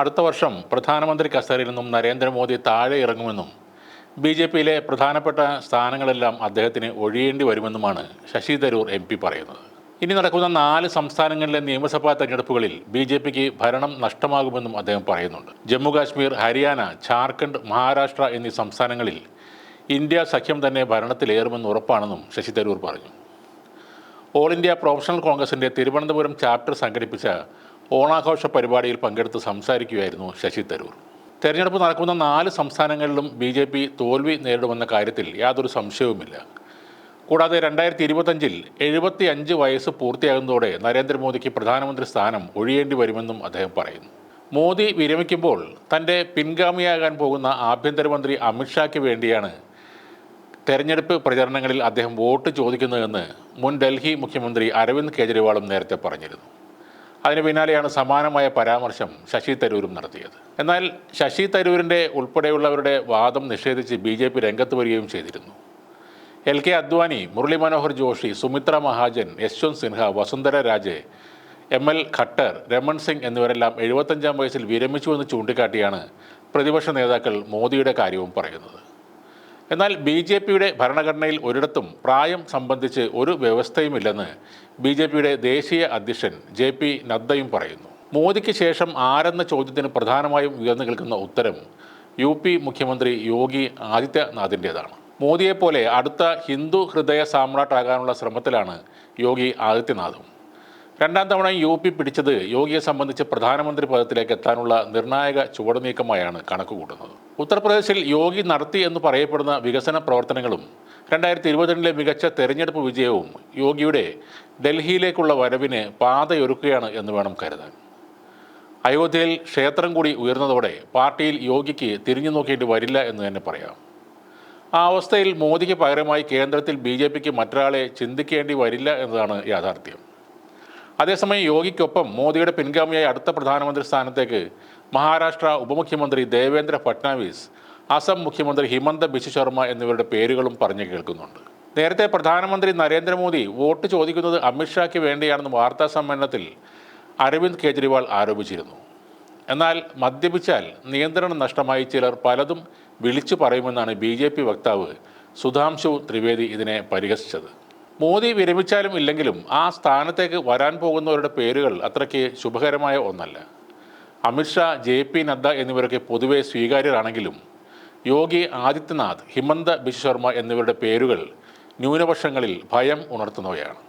അടുത്ത വർഷം പ്രധാനമന്ത്രി കസേരയിൽ നിന്നും നരേന്ദ്രമോദി താഴെ ഇറങ്ങുമെന്നും ബി ജെ പിയിലെ പ്രധാനപ്പെട്ട സ്ഥാനങ്ങളെല്ലാം അദ്ദേഹത്തിന് ഒഴിയേണ്ടി വരുമെന്നുമാണ് ശശി തരൂർ എം പി പറയുന്നത്. ഇനി നടക്കുന്ന നാല് സംസ്ഥാനങ്ങളിലെ നിയമസഭാ തെരഞ്ഞെടുപ്പുകളിൽ ബി ജെ പിക്ക് ഭരണം നഷ്ടമാകുമെന്നും അദ്ദേഹം പറയുന്നുണ്ട്. ജമ്മുകാശ്മീർ ഹരിയാന ഝാർഖണ്ഡ് മഹാരാഷ്ട്ര എന്നീ സംസ്ഥാനങ്ങളിൽ ഇന്ത്യ സഖ്യം തന്നെ ഭരണത്തിലേറുമെന്ന് ഉറപ്പാണെന്നും ശശി തരൂർ പറഞ്ഞു. ഓൾ ഇന്ത്യ പ്രൊഫഷണൽ കോൺഗ്രസിന്റെ തിരുവനന്തപുരം ചാപ്റ്റർ സംഘടിപ്പിച്ച ഓണാഘോഷ പരിപാടിയിൽ പങ്കെടുത്ത് സംസാരിക്കുകയായിരുന്നു ശശി തരൂർ. തെരഞ്ഞെടുപ്പ് നടക്കുന്ന നാല് സംസ്ഥാനങ്ങളിലും ബി ജെ പി തോൽവി നേരിടുമെന്ന കാര്യത്തിൽ യാതൊരു സംശയവുമില്ല. കൂടാതെ രണ്ടായിരത്തി ഇരുപത്തഞ്ചിൽ എഴുപത്തി അഞ്ച് വയസ്സ് പൂർത്തിയാകുന്നതോടെ നരേന്ദ്രമോദിക്ക് പ്രധാനമന്ത്രി സ്ഥാനം ഒഴിയേണ്ടി വരുമെന്നും അദ്ദേഹം പറയുന്നു. മോദി വിരമിക്കുമ്പോൾ തന്റെ പിൻഗാമിയാകാൻ പോകുന്ന ആഭ്യന്തരമന്ത്രി അമിത്ഷായ്ക്ക് വേണ്ടിയാണ് തെരഞ്ഞെടുപ്പ് പ്രചരണങ്ങളിൽ അദ്ദേഹം വോട്ട് ചോദിക്കുന്നതെന്ന് മുൻ ഡൽഹി മുഖ്യമന്ത്രി അരവിന്ദ് കെജ്രിവാളും നേരത്തെ പറഞ്ഞിരുന്നു. അതിന് പിന്നാലെയാണ് സമാനമായ പരാമർശം ശശി തരൂരും നടത്തിയത്. എന്നാൽ ശശി തരൂരിന്റെ ഉൾപ്പെടെയുള്ളവരുടെ വാദം നിഷേധിച്ച് ബി ജെ പി രംഗത്ത് വരികയും ചെയ്തിരുന്നു. L K Advani Murali Manohar Joshi Sumitra Mahajan Yashwant Sinha Vasundhara Raje M L Khattar Raman Singh എന്നിവരെല്ലാം എഴുപത്തഞ്ചാം വയസ്സിൽ വിരമിച്ചുവെന്ന് ചൂണ്ടിക്കാട്ടിയാണ് പ്രതിപക്ഷ നേതാക്കൾ മോദിയുടെ കാര്യവും പറയുന്നത്. എന്നാൽ ബി ജെ പിയുടെ ഭരണഘടനയിൽ ഒരിടത്തും പ്രായം സംബന്ധിച്ച് ഒരു വ്യവസ്ഥയുമില്ലെന്ന് ബി ജെ പിയുടെ ദേശീയ അധ്യക്ഷൻ ജെ പി നദ്ദയും പറയുന്നു. മോദിക്ക് ശേഷം ആരെന്ന ചോദ്യത്തിന് പ്രധാനമായും ഉയർന്നു കേൾക്കുന്ന ഉത്തരം യു പി മുഖ്യമന്ത്രി യോഗി ആദിത്യനാഥിന്റേതാണ്. മോദിയെപ്പോലെ അടുത്ത ഹിന്ദു ഹൃദയ സാമ്രാട്ടാകാനുള്ള ശ്രമത്തിലാണ് യോഗി ആദിത്യനാഥും. രണ്ടാം തവണ യു പി പിടിച്ചത് യോഗിയെ സംബന്ധിച്ച് പ്രധാനമന്ത്രി പദത്തിലേക്ക് എത്താനുള്ള നിർണായക ചുവടുനീക്കമായാണ് കണക്കുകൂട്ടുന്നത്. ഉത്തർപ്രദേശിൽ യോഗി നടത്തി എന്ന് പറയപ്പെടുന്ന വികസന പ്രവർത്തനങ്ങളും രണ്ടായിരത്തി ഇരുപത്തിരണ്ടിലെ മികച്ച തെരഞ്ഞെടുപ്പ് വിജയവും യോഗിയുടെ ഡൽഹിയിലേക്കുള്ള വരവിന് പാതയൊരുക്കുകയാണ് എന്ന് വേണം കരുതാൻ. അയോധ്യയിൽ ക്ഷേത്രം കൂടി ഉയർന്നതോടെ പാർട്ടിയിൽ യോഗിക്ക് തിരിഞ്ഞു നോക്കേണ്ടി വരില്ല എന്ന് തന്നെ പറയാം. ആ അവസ്ഥയിൽ മോദിക്ക് പകരമായി കേന്ദ്രത്തിൽ ബി ജെ പിക്ക് മറ്റൊരാളെ ചിന്തിക്കേണ്ടി വരില്ല എന്നതാണ് യാഥാർത്ഥ്യം. അതേസമയം യോഗിക്കൊപ്പം മോദിയുടെ പിൻഗാമിയായി അടുത്ത പ്രധാനമന്ത്രി സ്ഥാനത്തേക്ക് മഹാരാഷ്ട്ര ഉപമുഖ്യമന്ത്രി ദേവേന്ദ്ര ഫട്നാവിസ് അസം മുഖ്യമന്ത്രി ഹിമന്ത ബിശ്വ ശർമ്മ എന്നിവരുടെ പേരുകളും പറഞ്ഞു കേൾക്കുന്നുണ്ട്. നേരത്തെ പ്രധാനമന്ത്രി നരേന്ദ്രമോദി വോട്ട് ചോദിക്കുന്നത് അമിത്ഷായ്ക്ക് വേണ്ടിയാണെന്ന് വാർത്താ സമ്മേളനത്തിൽ അരവിന്ദ് കെജ്രിവാൾ ആരോപിച്ചിരുന്നു. എന്നാൽ മദ്യപിച്ചാൽ നിയന്ത്രണം നഷ്ടമായി ചിലർ പലതും വിളിച്ചു പറയുമെന്നാണ് ബി വക്താവ് സുധാംശു ത്രിവേദി ഇതിനെ പരിഹസിച്ചത്. മോദി വിരമിച്ചാലും ഇല്ലെങ്കിലും ആ സ്ഥാനത്തേക്ക് വരാൻ പോകുന്നവരുടെ പേരുകൾ അത്രയ്ക്ക് ശുഭകരമായ ഒന്നല്ല. അമിത്ഷാ ജെ പി നദ്ദ എന്നിവരൊക്കെ പൊതുവെ സ്വീകാര്യരാണെങ്കിലും യോഗി ആദിത്യനാഥ് ഹിമന്ത ബിശ്വർമ്മ എന്നിവരുടെ പേരുകൾ ന്യൂനപക്ഷങ്ങളിൽ ഭയം ഉണർത്തുന്നവയാണ്.